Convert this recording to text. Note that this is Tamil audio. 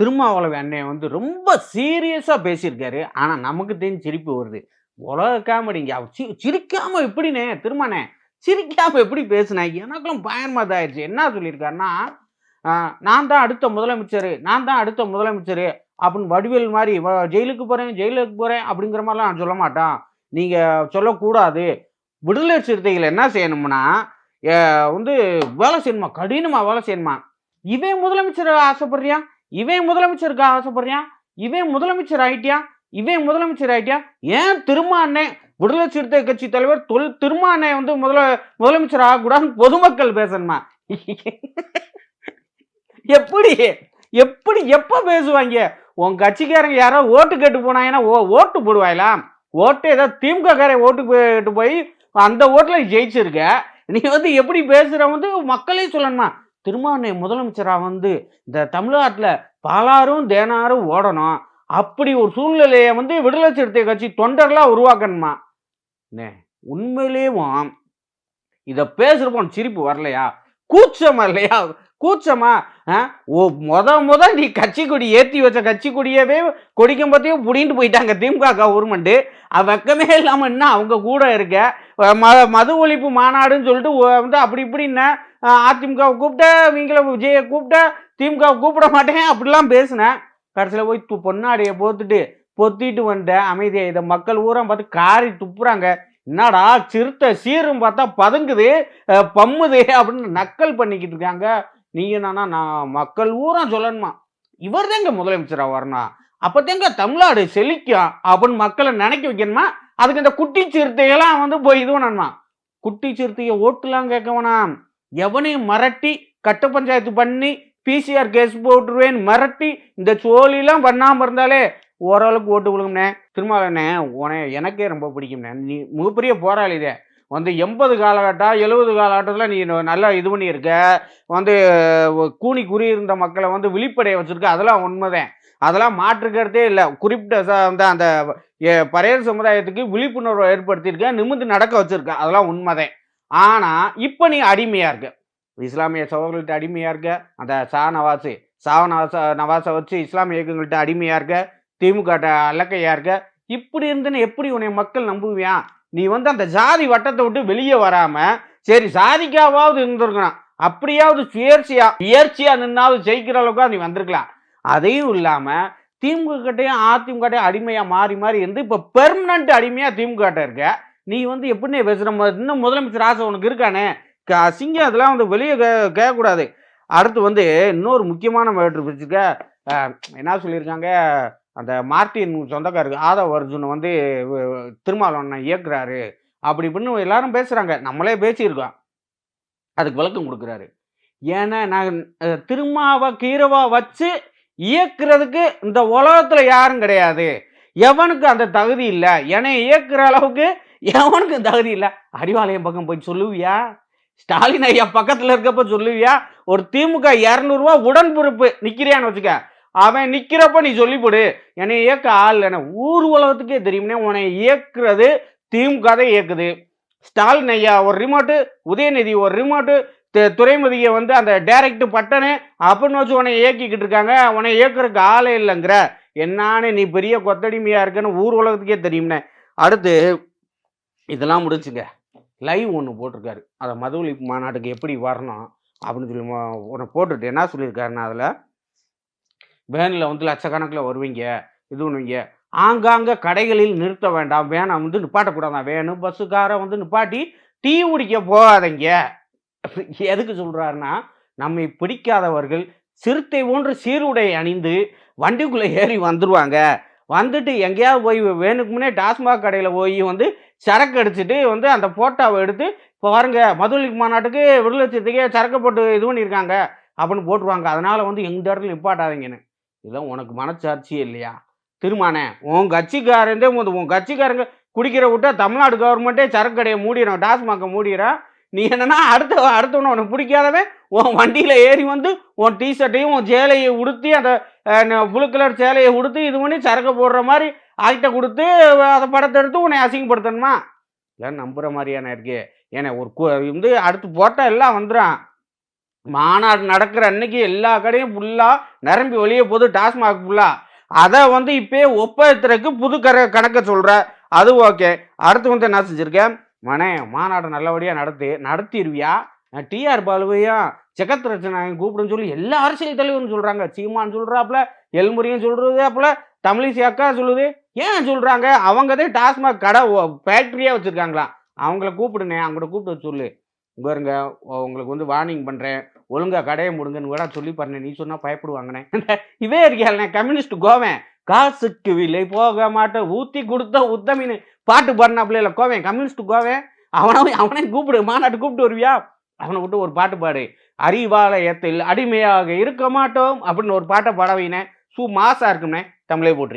திருமாவளவன் அண்ணன் வந்து ரொம்ப சீரியஸாக பேசியிருக்காரு. ஆனால் நமக்கு தெரிஞ்சு சிரிப்பு வருது. உலக காமெடிங்க. சி சிரிக்காம எப்படிண்ணே திருமாண்ணே சிரிக்காம எப்படி பேசுன? எனக்கும் பயங்கரமா இதாயிருச்சு. என்ன சொல்லியிருக்காருன்னா, நான் தான் அடுத்த முதலமைச்சர் நான் தான் அடுத்த முதலமைச்சர் அப்படின்னு வடிவேல் மாதிரி ஜெயிலுக்கு போகிறேன் ஜெயிலுக்கு போகிறேன் அப்படிங்கிற மாதிரிலாம் நான் சொல்ல மாட்டான். நீங்கள் சொல்லக்கூடாது. விடுதலை சிறுத்தைகள் என்ன செய்யணும்னா, வந்து வேலை செய்யணுமா, கடினமாக வேலை செய்யணுமா. இவன் முதலமைச்சர் ஆசைப்படுறியா? இவன் முதலமைச்சருக்கு ஆசைப்படுறியா? இவன் முதலமைச்சர் ஆயிட்டியா? இவன் முதலமைச்சர் ஆயிட்டியா? ஏன் திருமா விடுதலை சிறுத்தை கட்சி தலைவர் தொல் திருமா வந்து முதல முதலமைச்சர் ஆகக்கூடாதுன்னு பொதுமக்கள் பேசணுமா? எப்படி? எப்படி எப்ப பேசுவாங்க உன் கட்சிக்காரங்க யாரோ ஓட்டு கேட்டு போனாங்கன்னா, ஓ ஓட்டு போடுவாயிலாம் ஓட்டு ஏதோ திமுககாரன் ஓட்டு கேட்டு போய் அந்த ஓட்டில் ஜெயிச்சிருக்க. நீ வந்து எப்படி பேசுகிற வந்து மக்களே சொல்லணுமா? திருமாவளவன் முதலமைச்சராக வந்து இந்த தமிழ்நாட்டில் பாலாறும், தேனாரும் ஓடணும். அப்படி ஒரு சூழ்நிலையை வந்து விடுதலை சிறுத்தை கட்சி தொண்டர்களாக உருவாக்கணுமா? உண்மையிலேயும் இதை பேசுறப்போ சிரிப்பு வரலையா? கூச்சமா இல்லையா? கூச்சமா? அ ஒ மொத மொத நீ கட்சி கொடி ஏற்றி வச்ச கட்சி கொடியவே கொடிக்கும் பற்றியும் புடின்ட்டு போயிட்டாங்க திமுக கவர்மெண்ட்டு அது வெக்கமே இல்லாமல் என்ன அவங்க கூட இருக்க. ம மது ஒழிப்பு மாநாடுன்னு சொல்லிட்டு வந்து அப்படி இப்படின்ன. அதிமுகவை கூப்பிட்டேன் கூப்பிட்ட, விஜயை கூப்பிட்டேன் கூப்பிட்ட, கூப்பிட மாட்டேன் அப்படிலாம் பேசினேன் கடைசியில் போய் து பொன்னாடியை போத்துட்டு பொத்திட்டு வந்துட்டேன் அமைதியாக இதை மக்கள் ஊரம் பார்த்து காரி துப்புறாங்க. என்னடா சிறுத்தை சீரும் பார்த்தா பதுங்குது, பம்முது அப்படின்னு நக்கல் பண்ணிக்கிட்டு இருக்காங்க. நீங்க என்னன்னா நான் மக்கள் ஊரம் சொல்லணுமா? இவர் தாங்க முதலமைச்சராக வரணும். அப்பதாங்க தமிழ்நாடு செழிக்கும் அப்படின்னு மக்களை நினைக்க வைக்கணுமா? அதுக்கு இந்த குட்டி சிறுத்தைகள்லாம் வந்து போய் இது பண்ணணுமா? குட்டி சிறுத்தையை ஓட்டுலாம் கேட்க வேணாம். எவனையும் மிரட்டி கட்ட பஞ்சாயத்து பண்ணி பிசிஆர் கேஸ் போட்டுருவேன்னு மிரட்டி இந்த சோழிலாம் பண்ணாமல் இருந்தாலே ஓரளவுக்கு ஓட்டு விழுங்கும்ண்ணே. திருமாவளவனே உன எனக்கே ரொம்ப பிடிக்கும்ண்ணே. நீ மிகப்பெரிய போராளிதே. வந்து 80 காலகட்டம், எழுபது காலகட்டத்தில் நீ நல்லா இது பண்ணியிருக்க. வந்து கூணி குறியிருந்த மக்களை வந்து விழிப்படைய வச்சுருக்க அதெல்லாம் உண்மைதான் அதெல்லாம் மாற்றுக்கிறதே இல்லை குறிப்பிட்ட ச அந்த அந்த பறையர் சமுதாயத்துக்கு விழிப்புணர்வு ஏற்படுத்தியிருக்க. நிமிர்ந்து நடக்க வச்சுருக்கேன் அதெல்லாம் உண்மைதான் ஆனால் இப்போ நீ அடிமையாக இருக்க. இஸ்லாமிய சகோதரர்கள்ட்ட அடிமையாக இருக்க. அந்த ஷா நவாஸு ஷா நவாஸ நவாசை வச்சு இஸ்லாமிய இயக்கங்கள்கிட்ட அடிமையாக இருக்க. திமுகட்ட அலக்கையாக இருக்க. இப்படி இருந்துன்னு எப்படி உன்னை மக்கள் நம்புவியான்? நீ வந்து அந்த ஜாதி வட்டத்தை விட்டு வெளியே வராமல் சரி சாதிக்காவது இருந்திருக்கணும். அப்படியாவது சுயற்சியாக சுயேட்சையா நின்னாவது ஜெயிக்கிற அளவுக்கு நீ வந்திருக்கலாம். அதையும் இல்லாம திமுககிட்டயும், அதிமுகட்டயும் அடிமையா மாறி மாறி இருந்து இப்ப பெர்மனன்ட் அடிமையா திமுகட்ட இருக்க. நீ வந்து எப்படிண்ணே பேசுகிற மாதிரி இன்னும் முதலமைச்சர் ஆசை உனக்கு இருக்கானே க அசிங்கம் இதெல்லாம் வந்து வெளியே கே கேட்கக்கூடாது. அடுத்து வந்து இன்னொரு முக்கியமான மேட்ரு வச்சுக்க. என்ன சொல்லியிருக்காங்க, அந்த மார்ட்டின் சொந்தக்காரரு ஆதவ் அர்ஜுன் வந்து வ திருமாவளவன் இயக்குறாரு. அப்படி இப்படின்னு எல்லாரும் பேசுகிறாங்க நம்மளே பேசியிருக்கோம். அதுக்கு விளக்கம் கொடுக்குறாரு ஏன்னா நான் திருமாவை கீரவா வச்சு இயக்குறதுக்கு இந்த உலகத்தில் யாரும் கிடையாது. எவனுக்கு அந்த தகுதி இல்லை என்னை இயக்குற அளவுக்கு எவனுக்கு தகுதி இல்லை அறிவாலயம் பக்கம் போய் சொல்லுவியா? ஸ்டாலின் ஐயா பக்கத்தில் இருக்கப்ப சொல்லுவியா? ஒரு திமுக இரநூறுவா உடன்பிறப்பு நிற்கிறியான்னு வச்சுக்க. அவன் நிற்கிறப்ப நீ சொல்லி என்னை இயக்க ஆள் இல்லன்னு. ஊர் உலகத்துக்கே தெரியும்னே உன்னை இயக்குறது திமுக தான் இயக்குது. ஸ்டாலின் ஐயா ஒரு ரிமோட்டு, உதயநிதி ஒரு ரிமோட்டு, துறைமுதியை வந்து அந்த டைரக்ட் பட்டனு அப்படின்னு வச்சு உன்னை இயக்கிக்கிட்டு இருக்காங்க. உன்னை இயக்குறதுக்கு ஆளே இல்லைங்கிற என்னான்னு நீ பெரிய கொத்தடிமையாக இருக்குன்னு ஊர் உலகத்துக்கே தெரியும்ண்ணே. அடுத்து இதெல்லாம் முடிச்சுங்க லைவ் ஒன்று போட்டிருக்காரு. அதை மது ஒழிப்பு மாநாட்டுக்கு எப்படி வரணும் அப்படின்னு சொல்லி ஒன்று போட்டுட்டு என்ன சொல்லியிருக்காருன்னா அதில் வேனில் வந்து லட்சக்கணக்கில் வருவீங்க. இது பண்ணுவீங்க. ஆங்காங்க கடைகளில் நிறுத்த வேண்டாம். வேனை வந்து நிப்பாட்டக்கூடாதாம். வேனு, பஸ்ஸுக்கார வந்து நிப்பாட்டி டீ குடிக்க போகாதீங்க. எதுக்கு சொல்கிறாருன்னா நம்மை பிடிக்காதவர்கள் சிறுத்தை போன்ற சீருடை அணிந்து வண்டிக்குள்ளே ஏறி வந்துடுவாங்க வந்துட்டு எங்கேயாவது போய் வேணுக்கு முன்னே டாஸ்மாக் கடையில் போய் வந்து சரக்கு அடிச்சுட்டு வந்து அந்த ஃபோட்டோவை எடுத்து பாருங்க மது மாநாட்டுக்கு விடுதலை சிறுத்தைக்கு சரக்கு போட்டு இது பண்ணியிருக்காங்க. அப்படின்னு போட்டுருவாங்க. அதனால வந்து எந்த இடத்துல நிப்பாட்டாதீங்கன்னு. இதெல்லாம் உனக்கு மனச்சாட்சியே இல்லையா? திருமானே உன் கட்சிக்காரந்தே வந்து உன் கட்சிக்காரங்க குடிக்கிற விட்டா தமிழ்நாடு கவர்மெண்ட்டே சரக்கு கடையை மூடிடும் டாஸ்மாக மூடிடும் நீ என்னன்னா அடுத்த அடுத்தவன உனக்கு பிடிக்காதவன் உன் வண்டியில் ஏறி வந்து உன் டிஷர்ட்டையும் உன் சேலையை உடுத்தி அந்த அ ப்ளூ கலர் சேலையை உடுத்தி இது பண்ணி சரக்கு போடுற மாதிரி ஆகிட்ட கொடுத்து அதை படத்தை எடுத்து உன்னை அசிங்கப்படுத்தணுமா? இதெல்லாம் நம்புகிற மாதிரியான இருக்கு. ஏண்ணே ஒரு கு வந்து அடுத்து போட்டால் எல்லாம் வந்துடும் மாநாடு நடக்கிற அன்னைக்கு எல்லா கடையும் ஃபுல்லாக நிரம்பி வெளியே போகுது டாஸ்மாக் ஃபுல்லாக அதை வந்து இப்போ ஒப்பேத்துறதுக்கு புது கர கணக்கை சொல்கிற அது ஓகே. அடுத்து வந்து என்ன செஞ்சுருக்கேன் மனே மாநாடு நல்லபடியாக நடத்து நடத்திடுவியா டிஆர் பாலுவையும் ஜெகத் ரச்சனாயும் கூப்பிடுன்னு சொல்லி எல்லா அரசியல் தலைவரும் சொல்கிறாங்க சீமான் சொல்கிறாப்புல எல்முறையும் சொல்கிறதாப்புல தமிழிசை அக்கா சொல்லுது. ஏன் சொல்கிறாங்க அவங்க தான் டாஸ்மாக் கடை ஃபேக்ட்ரியாக வச்சுருக்காங்களாம் அவங்கள கூப்பிடுனே அவங்கள கூப்பிட்டு சொல்லு. பாருங்க உங்களுக்கு வந்து வார்னிங் பண்ணுறேன் ஒழுங்கா கடையை முடுங்கன்னு கூட சொல்லி பாருங்க நீ சொன்னால் பயப்படுவாங்கண்ணே இவே இருக்கியாண்ணே கம்யூனிஸ்ட் கோவன். காசுக்கு விலை போக மாட்டேன் ஊற்றி கொடுத்த உத்தமின்னு பாட்டு பாடினாப்புல இல்லை கோவன். கம்யூனிஸ்ட் கோவன். அவனை அவனே கூப்பிடு மாநாட்டு கூப்பிட்டு வருவியா? அவனை விட்டு ஒரு பாட்டு பாடு. அறிவாலயத்தில் அடிமையாக இருக்க மாட்டோம் அப்படின்னு ஒரு பாட்டை பாட வைனேன். சூ மாசாக இருக்கும்னே தமிழே போட்டு